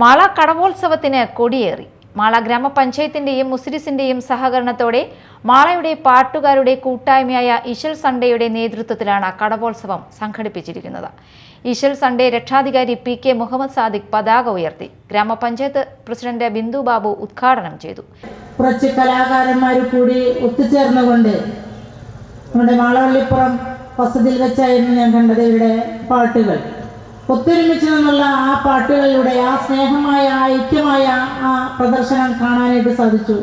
മാള കടവോത്സവത്തിന് കൊടിയേറി. മാള ഗ്രാമപഞ്ചായത്തിന്റെയും മുസ്ലിസിന്റെയും സഹകരണത്തോടെ മാളയുടെ പാട്ടുകാരുടെ കൂട്ടായ്മയായ ഇശൽ സൺഡേയുടെ നേതൃത്വത്തിലാണ് കടവോത്സവം സംഘടിപ്പിച്ചിരിക്കുന്നത്. ഇശൽ സൺഡേ രക്ഷാധികാരി പി കെ മുഹമ്മദ് സാദിഖ് പതാക ഉയർത്തി. ഗ്രാമപഞ്ചായത്ത് പ്രസിഡന്റ് ബിന്ദു ബാബു ഉദ്ഘാടനം ചെയ്തു. കുറച്ച് കലാകാരന്മാർ കൂടി ഒത്തുചേർന്നുകൊണ്ട് നമ്മുടെ മാളവള്ളിപ്പുറം വസതിയിൽ വെച്ചായിരുന്നു ഞാൻ കണ്ടത് ഇവരുടെ പാട്ടുകൾ. ഒത്തൊരുമിച്ച് നിന്നുള്ള ആ പാട്ടുകളിലൂടെ ആ സ്നേഹമായ ആ ഐക്യമായ ആ പ്രദർശനം കാണാനായിട്ട് സാധിച്ചു.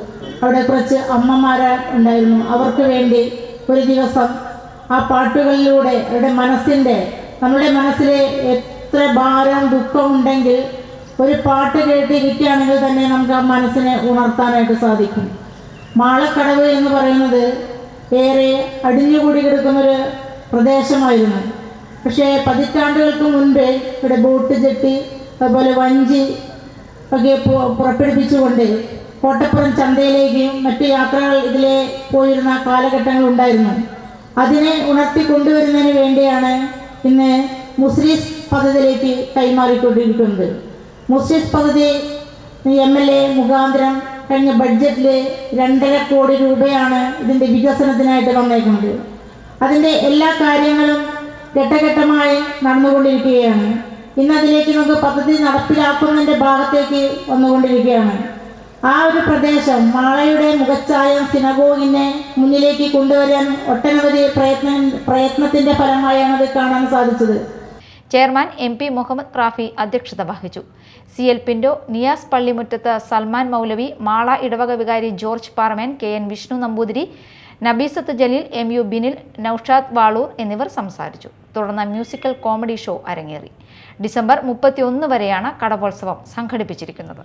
അവിടെ കുറച്ച് അമ്മമാര് ഉണ്ടായിരുന്നു. അവർക്ക് വേണ്ടി ഒരു ദിവസം ആ പാട്ടുകളിലൂടെ അവരുടെ മനസ്സിന്റെ നമ്മുടെ മനസ്സിലെ എത്ര ഭാരം ദുഃഖമുണ്ടെങ്കിൽ ഒരു പാട്ട് കേട്ടിരിക്കുകയാണെങ്കിൽ തന്നെ നമുക്ക് ആ മനസ്സിനെ ഉണർത്താനായിട്ട് സാധിക്കും. മാളക്കടവ് എന്ന് പറയുന്നത് ഏറെ അടിഞ്ഞുകൂടി കിടക്കുന്നൊരു പ്രദേശമായിരുന്നു. പക്ഷേ പതിറ്റാണ്ടുകൾക്ക് മുൻപേ ഇവിടെ ബോട്ട് ജെട്ടി അതുപോലെ വഞ്ചി ഒക്കെ പുറപ്പെടുപ്പിച്ചുകൊണ്ട് കോട്ടപ്പുറം ചന്തയിലേക്കും മറ്റ് യാത്രകൾ ഇതിലെ പോയിരുന്ന കാലഘട്ടങ്ങൾ ഉണ്ടായിരുന്നു. അതിനെ ഉണർത്തി കൊണ്ടുവരുന്നതിന് വേണ്ടിയാണ് ഇന്ന് മുസ്ലിസ് പദ്ധതിയിലേക്ക് കൈമാറിക്കൊണ്ടിരിക്കുന്നത്. മുസ്ലിസ് പദ്ധതി എം എൽ എ മുഖാന്തരം കഴിഞ്ഞ ബഡ്ജറ്റിൽ രണ്ടര കോടി രൂപയാണ് ഇതിന്റെ വികസനത്തിനായിട്ട് വന്നേക്കുന്നത്. അതിന്റെ എല്ലാ കാര്യങ്ങളും ഘട്ടഘട്ടമായി നടന്നുകൊണ്ടിരിക്കുകയാണ്. ഇന്ന് അതിലേക്ക് നമുക്ക് പദ്ധതി നടപ്പിലാക്കുന്നതിന്റെ ഭാഗത്തേക്ക് വന്നുകൊണ്ടിരിക്കുകയാണ്. ആ ഒരു പ്രദേശം മാളയുടെ മുഖച്ചായ സിനഗോഗിനെ മുന്നിലേക്ക് കൊണ്ടുവരാൻ ഒട്ടനവധി പ്രയത്നം പ്രയത്നത്തിന്റെ ഫലമായാണ് അത് കാണാൻ സാധിച്ചത്. Chairman M P Muhammad Rafi അധ്യക്ഷത വഹിച്ചു. സി എൽ പിൻഡോ നിയാസ് പള്ളിമുറ്റത്ത് സൽമാൻ മൗലവി മാള ഇടവക വികാരി George Paramen K N Vishnu Namboothiri Nabeesath Jaleel M U Binil Noushad Valoor എന്നിവർ സംസാരിച്ചു. തുടർന്ന് മ്യൂസിക്കൽ കോമഡി ഷോ അരങ്ങേറി. ഡിസംബർ മുപ്പത്തിയൊന്ന് വരെയാണ് കടവോത്സവം സംഘടിപ്പിച്ചിരിക്കുന്നത്.